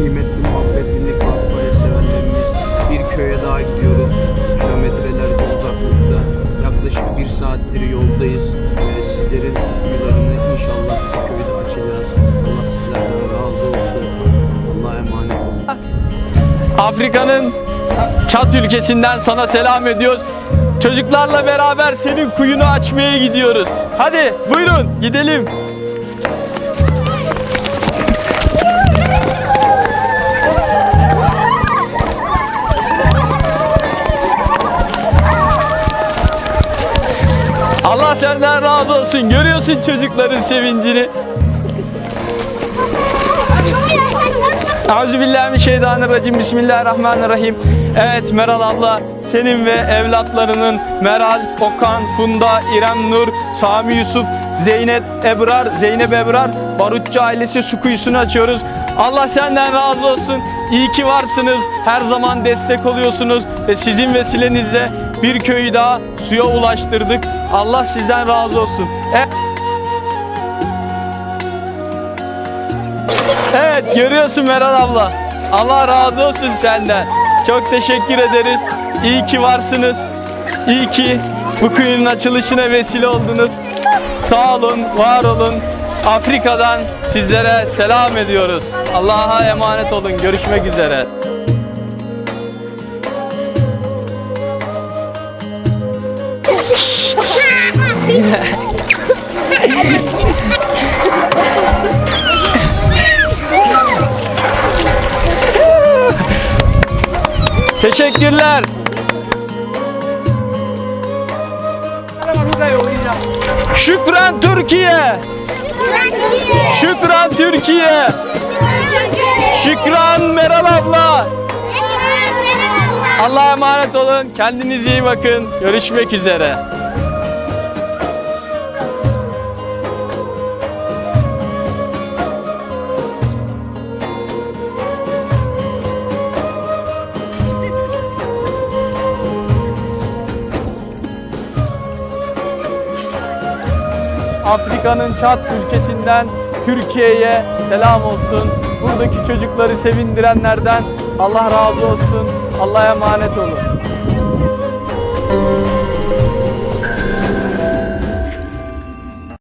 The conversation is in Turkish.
kıymetli muhabbet birlik vakfaya sevenlerimiz bir köye daha gidiyoruz. Kilometrelerce uzaklıkta. Yaklaşık bir saattir yoldayız. Ee, sizlerin sukuyularını inşallah bu köyde açacağız. Allah sizlerden razı olsun. Allah'a emanet olun. Afrika'nın Çat ülkesinden sana selam ediyoruz. Çocuklarla beraber senin kuyunu açmaya gidiyoruz. Hadi buyurun gidelim. Allah senden razı olsun. Görüyorsun çocukların sevincini. Euzubillahimineşşeytanirracim. Bismillahirrahmanirrahim. Evet Meral abla senin ve evlatlarının Meral, Okan, Funda, İrem Nur, Sami Yusuf, Zeynep Ebrar, Zeynep Ebrar, Barutçu ailesi su kuyusunu açıyoruz. Allah senden razı olsun. İyi ki varsınız. Her zaman destek oluyorsunuz ve sizin vesilenizle bir köyü daha suya ulaştırdık. Allah sizden razı olsun. E- Evet görüyorsun Meral abla. Allah razı olsun senden. Çok teşekkür ederiz. İyi ki varsınız. İyi ki bu kuyunun açılışına vesile oldunuz. Sağ olun, var olun. Afrika'dan sizlere selam ediyoruz. Allah'a emanet olun. Görüşmek üzere. Teşekkürler. Şükran Türkiye. Şükran Türkiye. Şükran Meral abla. Allah'a emanet olun. Kendinize iyi bakın. Görüşmek üzere. Afrika'nın Çat ülkesinden Türkiye'ye selam olsun. Buradaki çocukları sevindirenlerden Allah razı olsun. Allah'a emanet olun.